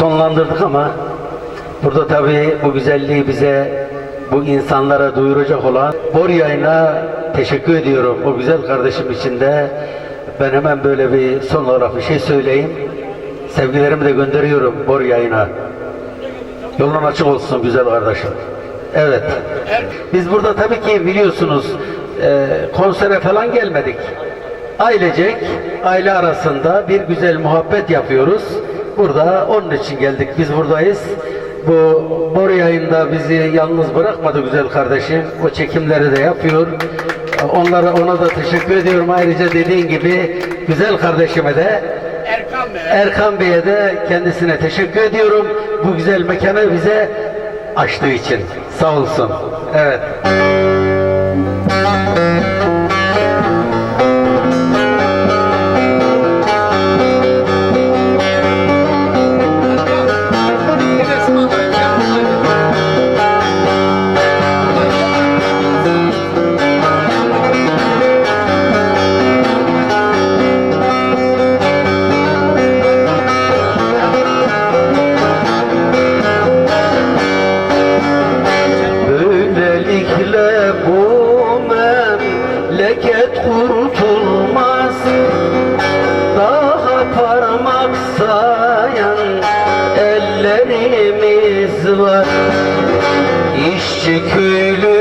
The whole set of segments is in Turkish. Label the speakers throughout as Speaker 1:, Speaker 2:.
Speaker 1: sonlandırdık ama burada tabii bu güzelliği bize bu insanlara duyuracak olan Bor Yayın'a teşekkür ediyorum. O güzel kardeşim için de ben hemen böyle bir son olarak bir şey söyleyeyim. Sevgilerimi de gönderiyorum Bor Yayın'a. Yolun açık olsun güzel kardeşim. Evet. Biz burada tabii ki biliyorsunuz e, konsere falan gelmedik. Ailecek, aile arasında bir güzel muhabbet yapıyoruz. Burada onun için geldik. Biz buradayız. Bu Bor yayında bizi yalnız bırakmadı güzel kardeşim. O çekimleri de yapıyor. Onlara ona da teşekkür ediyorum. Ayrıca dediğin gibi güzel kardeşime de
Speaker 2: Erkan Bey.
Speaker 1: Erkan Bey'e de kendisine teşekkür ediyorum. Bu güzel mekanı bize açtığı için. Sağ olsun. Evet. Ellerimiz var? İşçi köylü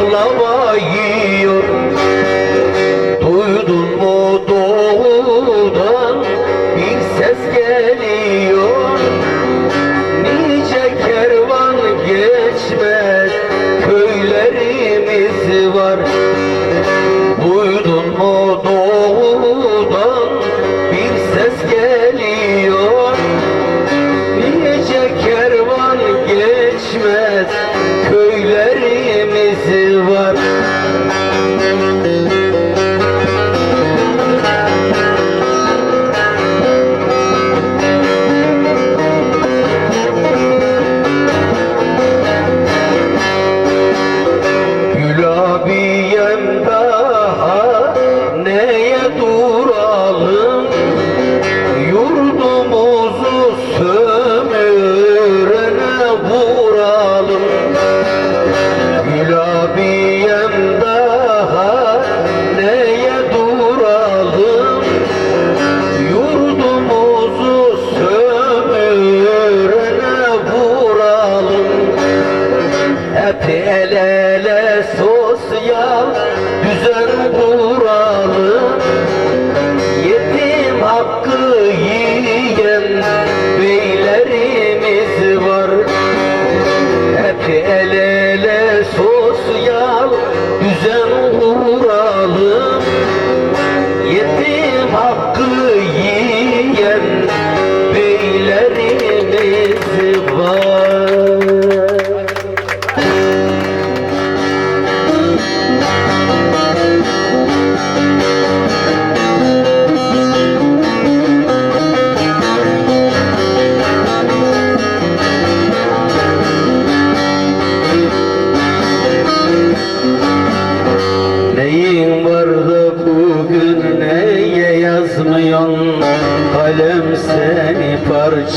Speaker 1: Hello.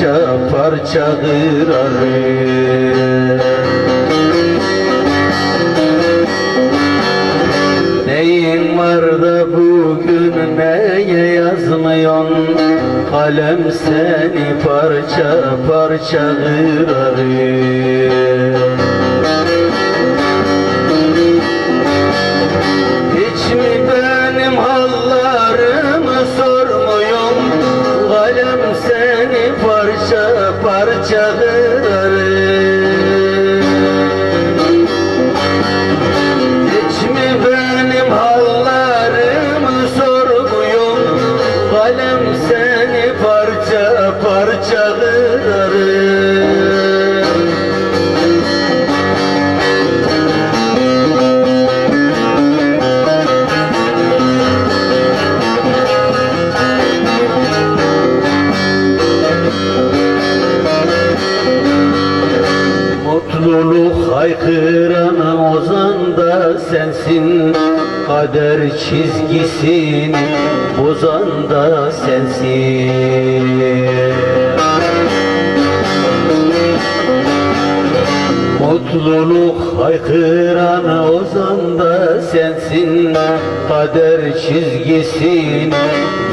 Speaker 1: parça parçadır arı Neyin var da bugün neye yazmıyorsun? Kalem seni parça parçadır arı da sensin Kader çizgisini bozan da sensin. Mutluluk haykıran ozan da sensin Kader çizgisini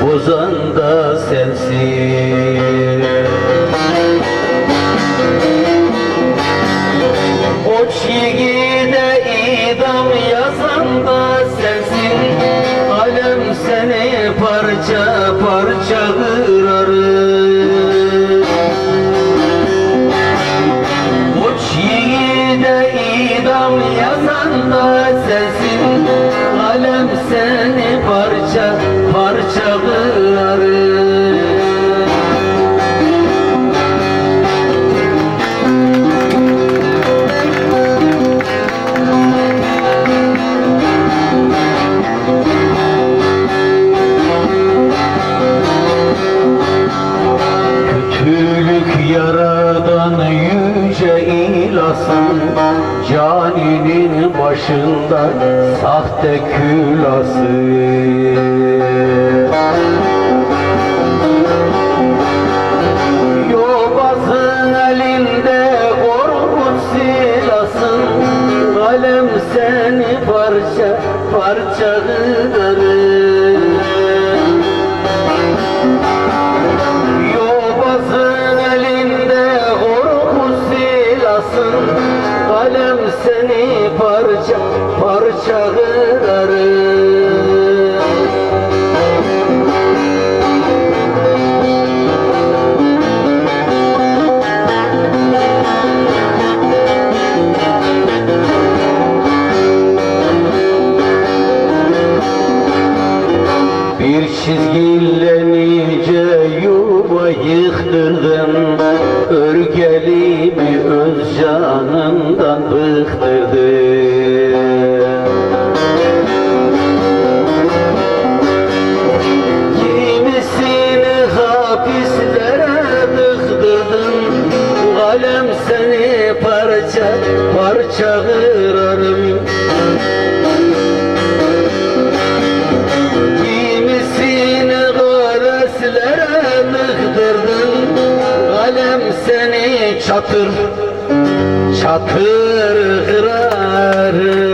Speaker 1: bozan da sensin. parça parça dünyasında Caninin başında sahte külası. seni parça parça kırarım. Bir çizgi canımdan bıktırdı Kimisini hapislere tıktırdın Kalem seni parça parça kırarım. Çatır çatır kırarım.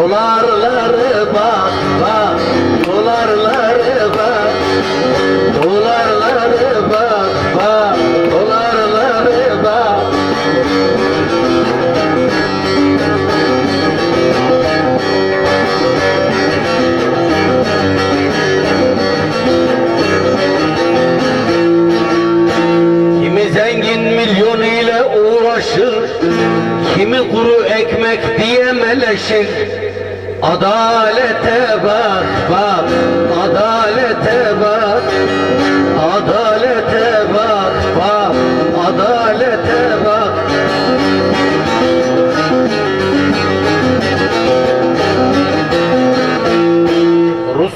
Speaker 1: সোনার লারে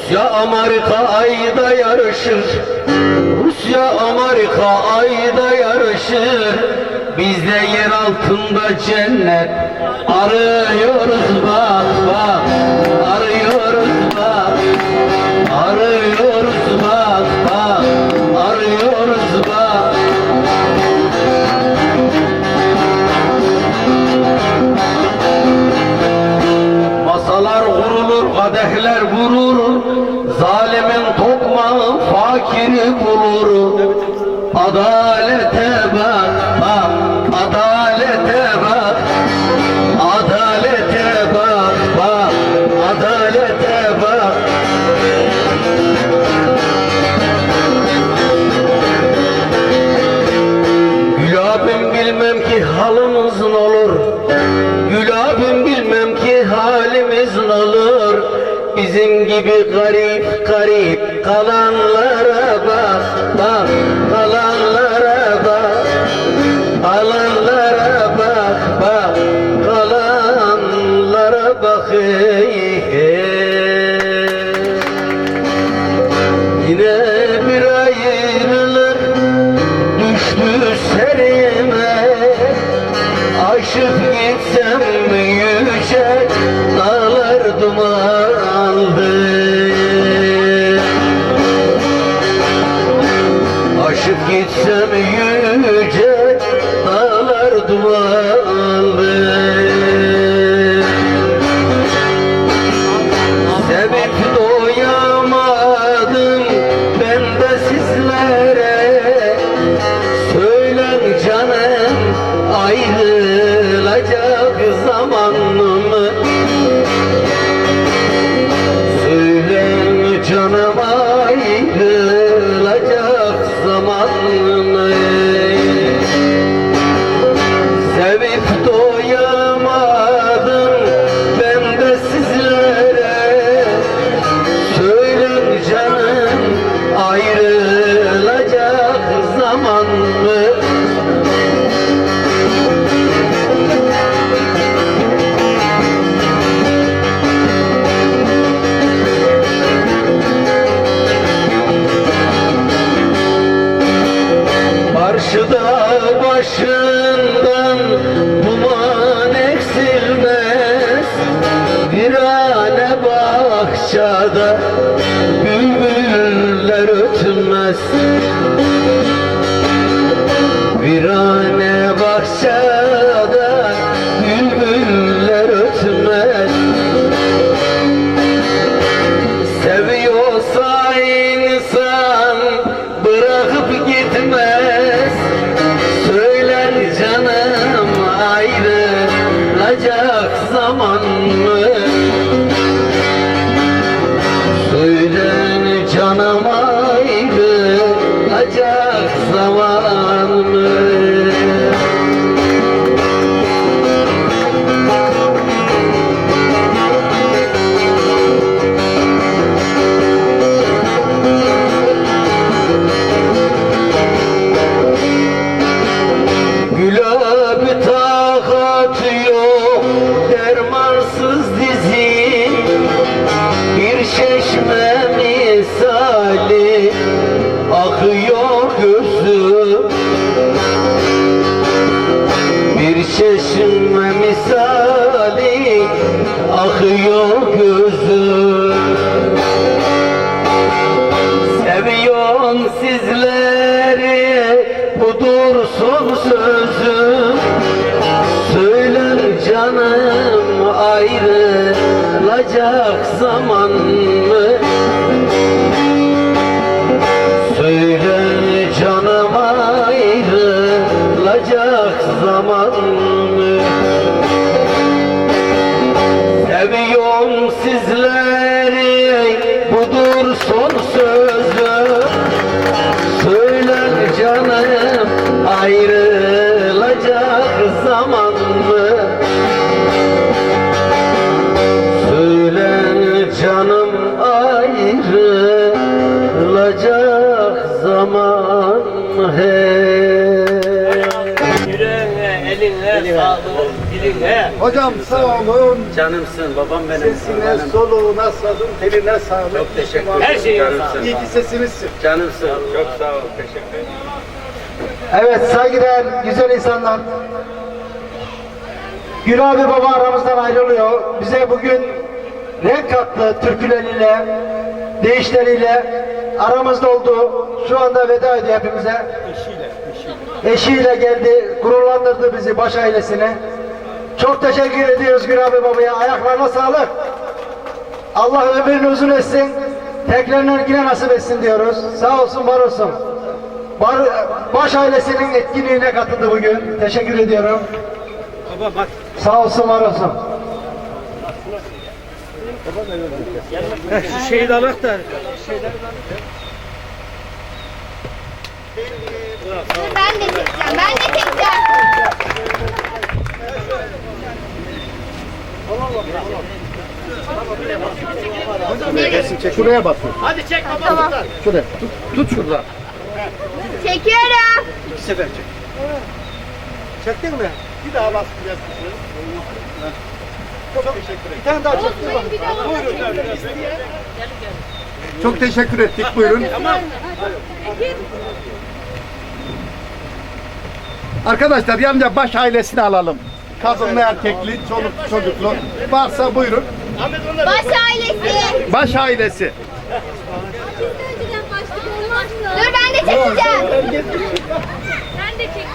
Speaker 1: Rusya Amerika ayda yarışır. Rusya Amerika ayda yarışır. Biz de yer altında cennet. Arıyoruz bak bak. Arıyoruz bak. Arıyoruz hakini bulur. Adalete bak bak. Adalete bak. Adalete bak bak. Adalete bak. Gül bilmem ki halımızın olur. Gül bilmem ki halimizin olur. Bizim gibi garip garip kalanlar bahçede bülbüller ötmez. Virane bahçede kahraman Seviyorum sizleri budur son sözüm. Söyler canım ayrı
Speaker 3: Hocam sağ olun.
Speaker 1: Canımsın babam benim.
Speaker 3: Sesine,
Speaker 1: Benim.
Speaker 3: soluğuna, sazın teline sağlık.
Speaker 1: Çok teşekkür ederim.
Speaker 2: Her şeyi
Speaker 1: Canımsın.
Speaker 3: İyi ki sesimizsin.
Speaker 1: Canımsın. Çok sağ ol. Teşekkür ederim.
Speaker 4: Evet saygıdeğer güzel insanlar. Gül abi baba aramızdan ayrılıyor. Bize bugün renk kattı türküleriyle, deyişleriyle aramızda oldu. Şu anda veda ediyor hepimize. Eşiyle. Eşiyle geldi, gururlandırdı bizi baş ailesini. Çok teşekkür ediyoruz Gül abi babaya. Ayaklarına sağlık. Allah ömrünü uzun etsin. Tekrardan yine nasip etsin diyoruz. Sağ olsun, var olsun. Bar, baş ailesinin etkinliğine katıldı bugün. Teşekkür ediyorum.
Speaker 2: Baba bak.
Speaker 4: Sağ olsun, var olsun.
Speaker 2: Şu şeyi de alak da.
Speaker 5: Ben de çekeceğim. Ben de çekeceğim.
Speaker 3: Şuraya basın.
Speaker 2: Hadi çek baba.
Speaker 5: Tamam.
Speaker 3: Şuraya. Tut, tut şurada.
Speaker 5: Çekiyorum.
Speaker 3: İki sefer çek. Çektin mi? Bir daha bas biraz. Çok teşekkür ederim. Bir tane daha çek. Çok teşekkür ettik. Buyurun. Arkadaşlar yalnızca baş ailesini alalım. Kadınlı, erkekli, çoluk, çocuklu. Varsa buyurun.
Speaker 5: Baş ailesi.
Speaker 3: Baş ailesi.
Speaker 5: Dur ben de çekeceğim. Ben de çekeceğim.